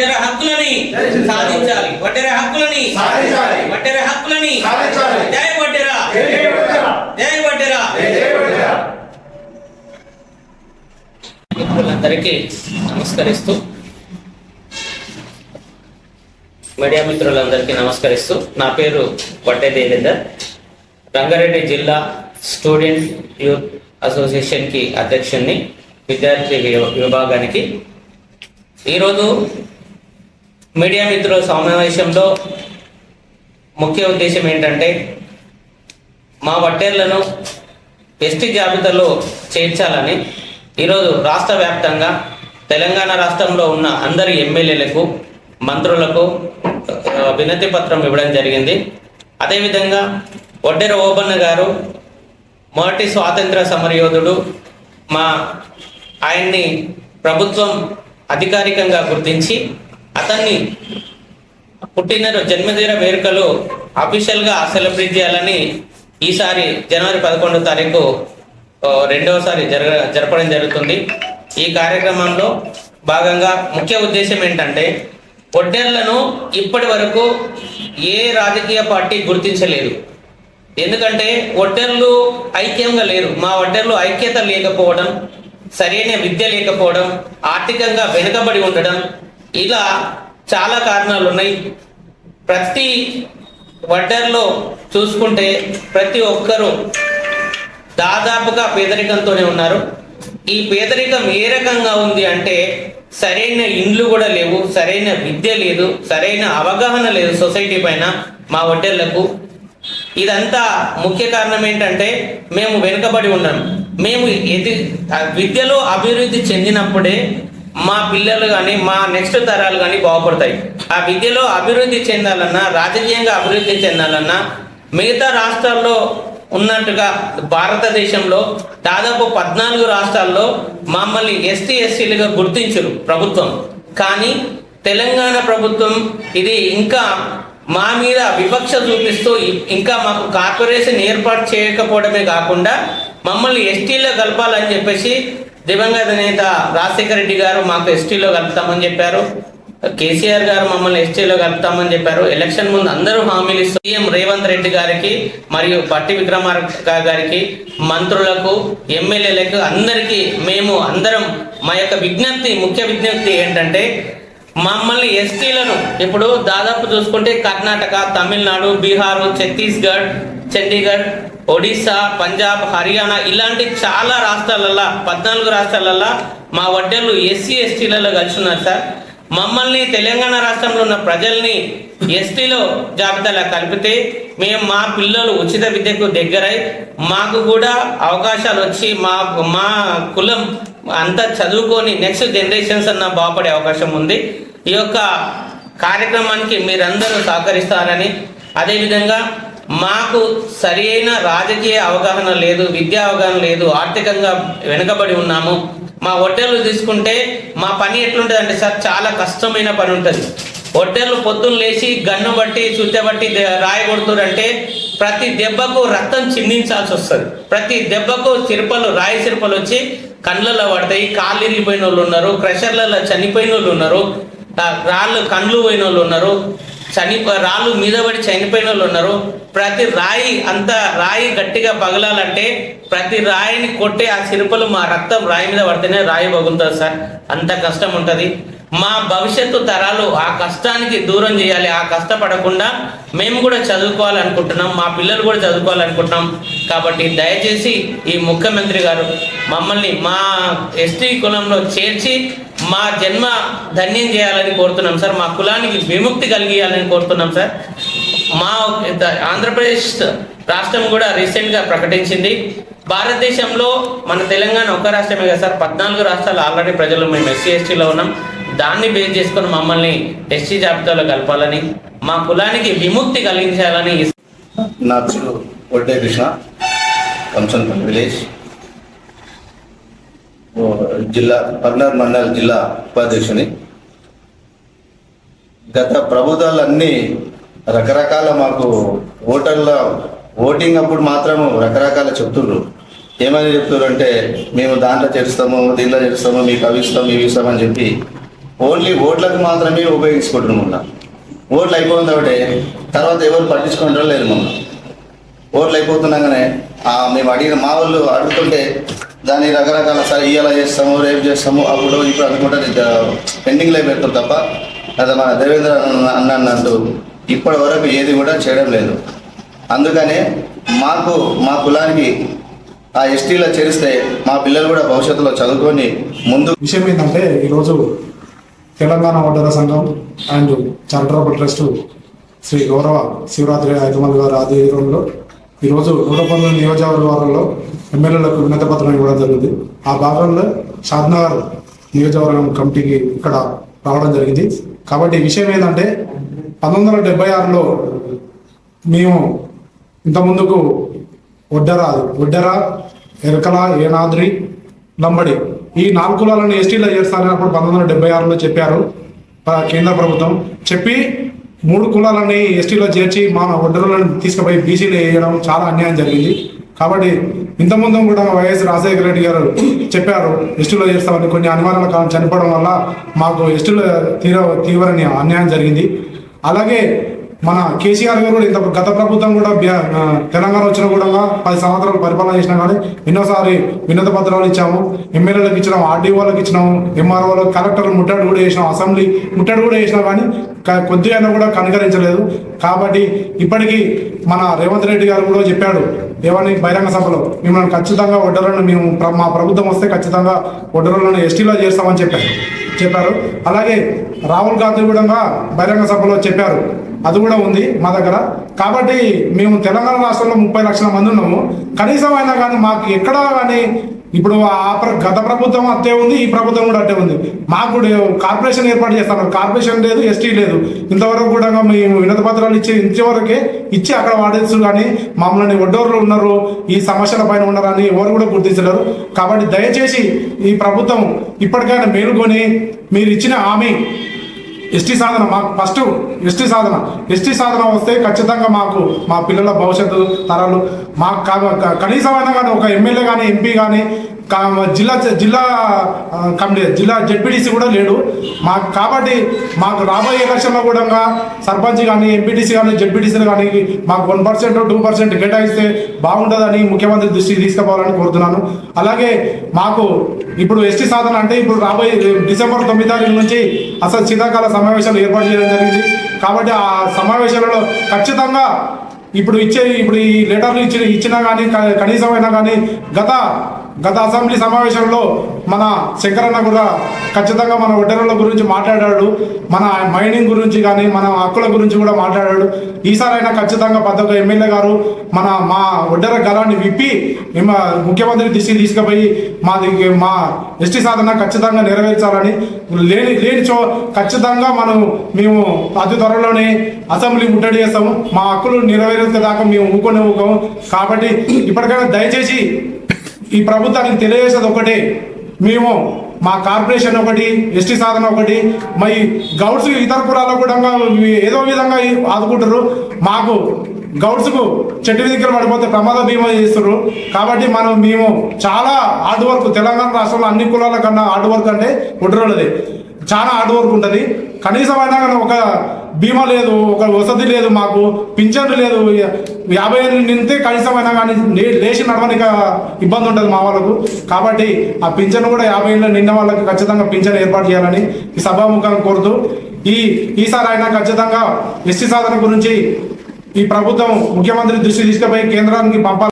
వడ్డెర హక్కులని సాధించాలి. వడ్డెర హక్కులని సాధించాలి. వడ్డెర హక్కులని సాధించాలి. జై వడ్డెర జై వడ్డెర మిత్రులందరికీ నమస్కరిస్తూ మీడియా మిత్రులందరికీ నమస్కరిస్తూ నా పేరు వడ్డే దేవేందర్. రంగారెడ్డి జిల్లా స్టూడెంట్ యూత్ అసోసియేషన్కి అధ్యక్షుడిని విద్యార్థి విభాగానికి. ఈరోజు మీడియా మిత్రుల సమావేశంలో ముఖ్య ఉద్దేశం ఏంటంటే మా వడ్డేర్లను ఎస్టీ జాబితాలో చేర్చాలని ఈరోజు రాష్ట్ర వ్యాప్తంగా తెలంగాణ రాష్ట్రంలో ఉన్న అందరి ఎమ్మెల్యేలకు మంత్రులకు వినతి పత్రం ఇవ్వడం జరిగింది. అదేవిధంగా వడ్డేర ఓబన్న గారు మొదటి స్వాతంత్ర సమరయోధుడు మా ఆయన్ని ప్రభుత్వం అధికారికంగా గుర్తించి అతన్ని పుట్టినరో జన్మదిన వేడుకలు అఫీషియల్గా సెలబ్రేట్ చేయాలని ఈసారి జనవరి పదకొండో తారీఖు రెండవసారి జరగ జరపడం జరుగుతుంది. ఈ కార్యక్రమంలో భాగంగా ముఖ్య ఉద్దేశం ఏంటంటే ఒడ్డెర్లను ఇప్పటి వరకు ఏ రాజకీయ పార్టీ గుర్తించలేదు. ఎందుకంటే ఒడ్డెర్లు ఐక్యంగా లేరు. మా ఒడ్డెర్లు ఐక్యత లేకపోవడం సరైన విద్య లేకపోవడం ఆర్థికంగా వెనుకబడి ఉండడం ఇలా చాలా కారణాలు ఉన్నాయి ప్రతి వడ్డర్లో చూసుకుంటే ప్రతి ఒక్కరూ దాదాపుగా పేదరికంతోనే ఉన్నారు. ఈ పేదరికం ఏ రకంగా ఉంది అంటే సరైన ఇండ్లు కూడా లేవు సరైన విద్య లేదు సరైన అవగాహన లేదు సొసైటీ పైన మా వడ్డర్లకు. ఇదంతా ముఖ్య కారణం ఏంటంటే మేము వెనుకబడి ఉన్నాం. మేము ఎది విద్యలో అభివృద్ధి చెందినప్పుడే మా పిల్లలు కానీ మా నెక్స్ట్ తరాలు కానీ బాగుపడతాయి. ఆ విద్యలో అభివృద్ధి చెందాలన్నా రాజకీయంగా అభివృద్ధి చెందాలన్నా మిగతా రాష్ట్రాల్లో ఉన్నట్టుగా భారతదేశంలో దాదాపు పద్నాలుగు రాష్ట్రాల్లో మమ్మల్ని ఎస్టీ ఎస్సీలుగా గుర్తించరు ప్రభుత్వం. కానీ తెలంగాణ ప్రభుత్వం ఇది ఇంకా మా మీద వివక్ష చూపిస్తూ ఇంకా మాకు కార్పొరేషన్ ఏర్పాటు చేయకపోవడమే కాకుండా మమ్మల్ని ఎస్టీలో కలపాలని చెప్పేసి దివంగత నేత రాజశేఖర రెడ్డి గారు మాకు ఎస్టీలో కలుపుతామని చెప్పారు. కేసీఆర్ గారు మమ్మల్ని ఎస్టీలో కలుపుతామని చెప్పారు. ఎలక్షన్ ముందు అందరూ హామీలు సీఎం రేవంత్ రెడ్డి గారికి మరియు పట్టి విక్రమార్క గారికి మంత్రులకు ఎమ్మెల్యేలకు అందరికీ మేము అందరం మా యొక్క విజ్ఞప్తి ముఖ్య విజ్ఞప్తి ఏంటంటే మమ్మల్ని ఎస్టీలను ఇప్పుడు దాదాపు చూసుకుంటే కర్ణాటక తమిళనాడు బీహారు ఛత్తీస్గఢ్ చండీగఢ్ ఒడిశా పంజాబ్ హర్యానా ఇలాంటి చాలా రాష్ట్రాలల్లో పద్నాలుగు రాష్ట్రాలల్లో మా వడ్డేళ్ళు ఎస్సీ ఎస్టీలలో కలిసి ఉన్నారు సార్. మమ్మల్ని తెలంగాణ రాష్ట్రంలో ఉన్న ప్రజల్ని ఎస్టీలో జాబితాలో కలిపితే మేము మా పిల్లలు ఉచిత విద్యకు దగ్గరై మాకు కూడా అవకాశాలు వచ్చి మా మా కులం అంతా చదువుకొని నెక్స్ట్ జనరేషన్స్ అన్న బాగుపడే అవకాశం ఉంది. ఈ యొక్క కార్యక్రమానికి మీరందరూ సహకరిస్తారని అదేవిధంగా మాకు సరి అయిన రాజకీయ అవగాహన లేదు విద్యా అవగాహన లేదు ఆర్థికంగా వెనుకబడి ఉన్నాము. మా హోటళ్ళు తీసుకుంటే మా పని ఎట్లుంటుంది అంటే సార్ చాలా కష్టమైన పని ఉంటుంది. హోటళ్ళు పొద్దున్న లేచి గన్ను బట్టి చుట్టె బట్టి రాయి కొడుతురంటే ప్రతి దెబ్బకు రక్తం చిందించాల్సి వస్తుంది. ప్రతి దెబ్బకు చిరుపలు రాయి సిరపలు వచ్చి కండ్లలో పడతాయి. కాళ్ళు ఇరిగిపోయిన వాళ్ళు ఉన్నారు క్రెషర్లలో చనిపోయిన వాళ్ళు ఉన్నారు రాళ్ళు కండ్లు పోయిన వాళ్ళు ఉన్నారు. చనిపో రాళ్ళు మీద పడి చనిపోయిన వాళ్ళు ఉన్నారు. ప్రతి రాయి అంత రాయి గట్టిగా పగలాలంటే ప్రతి రాయిని కొట్టే ఆ సిరుపలు మా రక్తం రాయి మీద పడితేనే రాయి పగులుతుంది సార్. అంత కష్టం ఉంటుంది. మా భవిష్యత్తు తరాలు ఆ కష్టానికి దూరం చేయాలి ఆ కష్టపడకుండా మేము కూడా చదువుకోవాలనుకుంటున్నాం మా పిల్లలు కూడా చదువుకోవాలనుకుంటున్నాం. కాబట్టి దయచేసి ఈ ముఖ్యమంత్రి గారు మమ్మల్ని మా ఎస్టీ కులంలో చేర్చి మా జన్మ ధన్యం చేయాలని కోరుతున్నాం సార్. మా కులానికి విముక్తి కలిగియాలని కోరుతున్నాం సార్. మా ఆంధ్రప్రదేశ్ రాష్ట్రం కూడా రీసెంట్గా ప్రకటించింది. భారతదేశంలో మన తెలంగాణ ఒక రాష్ట్రమే కదా సార్. పద్నాలుగు రాష్ట్రాలు ఆల్రెడీ ప్రజలు మేము ఎస్సీ ఎస్టీలో ఉన్నాం. దాన్ని బేస్ చేసుకుని మమ్మల్ని ఎస్సీ జాబితాలో కలపాలని మా కులానికి విముక్తి కలిగించాలని నా పేరు ఒడ్డే కృష్ణ కంసన్పల్లి విలేజ్. ఓ, జిల్లా పల్నాడు మండల జిల్లా ఉపాధ్యక్షుని. గత ప్రభుత్వాలన్నీ రకరకాల మాకు ఓటర్ల ఓటింగ్ అప్పుడు మాత్రం రకరకాల చెప్తుండ్రు. ఏమని చెప్తున్నారు అంటే మేము దాంట్లో చేరుస్తాము దీంట్లో చేరుస్తాము మీకు అవి ఇస్తాము ఇవి ఇస్తామని చెప్పి ఓన్లీ ఓట్లకు మాత్రమే ఉపయోగించుకుంటున్నాం మొన్న ఓట్లు అయిపోయింది ఒకటి తర్వాత ఎవరు పట్టించుకుంటారో లేదు మొన్న ఓట్లు అయిపోతున్నాగానే మేము అడిగిన మా వాళ్ళు అడుగుతుంటే దాన్ని రకరకాల సరే ఇవాళ చేస్తాము రేపు చేస్తాము అప్పుడు ఇప్పుడు అనుకుంటే పెండింగ్లో పెడతాం తప్ప అది మన దేవేంద్ర అన్న- అన్న అన్నట్టు ఇప్పటి వరకు ఏది కూడా చేయడం లేదు. అందుకనే మాకు మా కులానికి ఆ ఎస్టీలో చేరిస్తే మా పిల్లలు కూడా భవిష్యత్తులో చదువుకొని ముందు విషయం ఏంటంటే ఈరోజు తెలంగాణ ఓటర్ల సంఘం అండ్ చారిటబుల్ ట్రస్ట్ శ్రీ గౌరవ శివరాత్రి ఐదుమల్ గారి ఆధ్వర్యంలో ఈరోజు నూట పంతొమ్మిది నియోజకవర్గాలలో ఎమ్మెల్యేలకు వినతి పత్రం ఇవ్వడం జరిగింది. ఆ భాగంలో షాద్నగర్ నియోజకవర్గం కమిటీకి ఇక్కడ రావడం జరిగింది. కాబట్టి విషయం ఏంటంటే పంతొమ్మిది వందల డెబ్బై ఆరులో మేము ఇంత ముందుకు ఒడ్డరా ఒడ్డెర ఎరకల ఏనాద్రి లంబడి ఈ నాలుగు కులాలను ఎస్టీలో చేస్తారని అప్పుడు పంతొమ్మిది వందల డెబ్బై ఆరులో చెప్పారు కేంద్ర ప్రభుత్వం. చెప్పి మూడు కులాలని ఎస్టీలో చేర్చి మా ఒడ్డరులను తీసుకుపోయి బీసీలో వేయడం చాలా అన్యాయం జరిగింది. కాబట్టి ఇంతకుముందు కూడా వైఎస్ రాజశేఖర రెడ్డి గారు చెప్పారు ఎస్టీలో చేస్తామని కొన్ని అనివార్యాల కాలం చనిపోవడం వల్ల మాకు ఎస్టీలో తీవ్ర తీవ్రని అన్యాయం జరిగింది. అలాగే మన కేసీఆర్ గారు కూడా ఇంత గత ప్రభుత్వం కూడా తెలంగాణ వచ్చిన కూడా పది సంవత్సరాలు పరిపాలన చేసినా కానీ ఎన్నోసారి వినత పత్రాలు ఇచ్చాము ఎమ్మెల్యేలకు ఇచ్చినాము ఆర్డీఓలకు ఇచ్చినాము ఎంఆర్ఓలకు కలెక్టర్ ముట్టడి కూడా చేసినాం అసెంబ్లీ ముట్టడి కూడా చేసినా కానీ కొద్దిగా కూడా కనికరించలేదు. కాబట్టి ఇప్పటికీ మన రేవంత్ రెడ్డి గారు కూడా చెప్పాడు ఏమని బహిరంగ సభలో మిమ్మల్ని ఖచ్చితంగా ఒడ్డలను మేము మా ప్రభుత్వం వస్తే ఖచ్చితంగా ఒడ్డరులను ఎస్టీలో చేస్తామని చెప్పారు. చెప్పారు. అలాగే రాహుల్ గాంధీ కూడా బహిరంగ సభలో చెప్పారు అది కూడా ఉంది మా దగ్గర. కాబట్టి మేము తెలంగాణ రాష్ట్రంలో ముప్పై లక్షల మంది ఉన్నాము. కనీసం అయినా కానీ మాకు ఎక్కడా కానీ ఇప్పుడు ఆ ప్ర- గత ప్రభుత్వం అట్టే ఉంది ఈ ప్రభుత్వం కూడా అట్టే ఉంది. మాకు కూడా కార్పొరేషన్ ఏర్పాటు చేస్తాను కార్పొరేషన్ లేదు ఎస్టీ లేదు. ఇంతవరకు కూడా మేము వినతి పత్రాలు ఇచ్చి ఇంతవరకే ఇచ్చి అక్కడ వాడేచ్చు కానీ మమ్మల్ని ఒడ్డోర్లు ఉన్నారు ఈ సమస్యల పైన ఉన్నారని ఎవరు కూడా గుర్తించలేరు. కాబట్టి దయచేసి ఈ ప్రభుత్వం ఇప్పటికైనా మేలుకొని మీరు ఇచ్చిన హామీ ఎస్టీ సాధన మాకు ఫస్ట్ ఎస్టీ సాధన. ఎస్టీ సాధన వస్తే ఖచ్చితంగా మాకు మా పిల్లల భవిష్యత్తు తరాలు మాకు కా- కనీసమైనా కానీ ఒక ఎమ్మెల్యే కానీ ఎంపీ కానీ జిల్లా జిల్లా కమిటీ జిల్లా జడ్పీటీసీ కూడా లేడు. మాకు కాబట్టి మాకు రాబోయే ఎలక్షన్లో కూడా సర్పంచ్ కానీ ఎంపీటీసీ కానీ జడ్పీటీసీలు కానీ మాకు వన్ పర్సెంట్ టూ పర్సెంట్ కేటాయిస్తే బాగుంటుందని ముఖ్యమంత్రి దృష్టికి తీసుకుపోవాలని కోరుతున్నాను. అలాగే మాకు ఇప్పుడు ఎస్టీ సాధన అంటే ఇప్పుడు రాబోయే డిసెంబర్ తొమ్మిది తారీఖు నుంచి అసలు శీతాకాల సమావేశాలు ఏర్పాటు చేయడం జరిగింది. కాబట్టి ఆ సమావేశాలలో ఖచ్చితంగా ఇప్పుడు ఇచ్చే ఇప్పుడు ఈ లెటర్లు ఇచ్చిన ఇచ్చినా కానీ కనీసమైనా కానీ గత గత అసెంబ్లీ సమావేశంలో మన శంకరన్న కూడా ఖచ్చితంగా మన ఒడ్డెరల గురించి మాట్లాడాడు. మన మైనింగ్ గురించి కానీ మన హక్కుల గురించి కూడా మాట్లాడాడు. ఈసారైనా ఖచ్చితంగా పెద్ద ఎమ్మెల్యే గారు మన మా ఒడ్డెర గలాన్ని విప్పి ముఖ్యమంత్రి దృష్టికి తీసుకుపోయి మాది మా ఎస్టీ సాధన ఖచ్చితంగా నెరవేర్చాలని లేని లేని చో ఖచ్చితంగా మనం మేము అతి త్వరలోనే అసెంబ్లీ ముట్టడి చేస్తాము. మా హక్కులు నెరవేరేంత దాకా మేము ఊకొని ఊకోము. కాబట్టి ఇప్పటికైనా దయచేసి ఈ ప్రభుత్వానికి తెలియజేసేది ఒకటే. మేము మా కార్పొరేషన్ ఒకటి ఎస్టీ సాధన ఒకటి మరి గౌడ్స్ ఇతర కులాల్లో కూడా ఏదో విధంగా ఆదుకుంటారు మాకు గౌడ్స్కు చెట్టు దగ్గర పడిపోతే ప్రమాద బీమా చేస్తున్నారు కాబట్టి మనం మేము చాలా హార్డ్ వర్క్. తెలంగాణ రాష్ట్రంలో అన్ని కులాల కన్నా హార్డ్ వర్క్ అంటే కుట్రోలది చాలా హార్డ్ వర్క్ ఉంటుంది. కనీసం అయినా కానీ ఒక బీమా లేదు ఒక వసతి లేదు మాకు పింఛన్లు లేదు. యాభై ఏళ్ళు నింతే కనీసం అయినా కానీ లే- లేచి నడవనిక ఇబ్బంది ఉంటుంది మా వాళ్ళకు. కాబట్టి ఆ పింఛన్ కూడా యాభై ఏళ్ళు నిన్న వాళ్ళకి ఖచ్చితంగా పింఛన్ ఏర్పాటు చేయాలని ఈ సభాముఖంగా కోరుతూ ఈ ఈసారి అయినా ఖచ్చితంగా ఎస్టీ సాధన గురించి ఈ ప్రభుత్వం ముఖ్యమంత్రి దృష్టి తీసుకుపోయి కేంద్రానికి పంపాలి